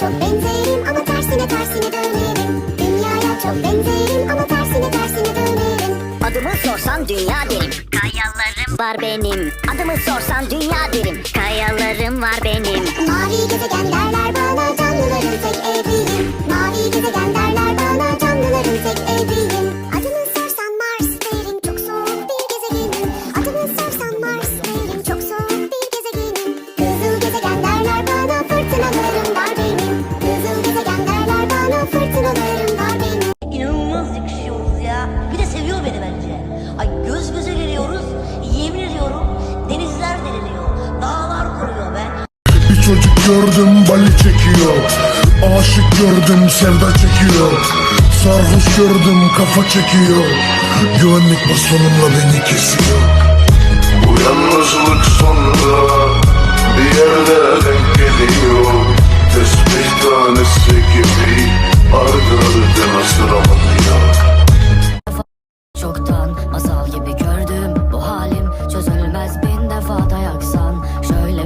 çok benzerim ama tersine tersine dönerim. Dünyaya çok benzerim ama tersine tersine dönerim. Adımı sorsan dünya derim. Kayalarım var benim. Adımı sorsan dünya derim. Kayalarım geliyoruz. Yemin ediyorum denizler deliniyor. Dağlar kuruyor be. Bir çocuk gördüm bali çekiyor Aşık gördüm sevda çekiyor Sarhoş gördüm kafa çekiyor Güvenlik bastonumla beni kesiyor Bu yalnızlık sonra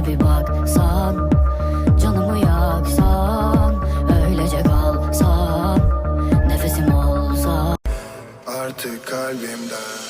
Bir baksan canımı yaksan Öylece kalsan nefesim olsa. Artık kalbimden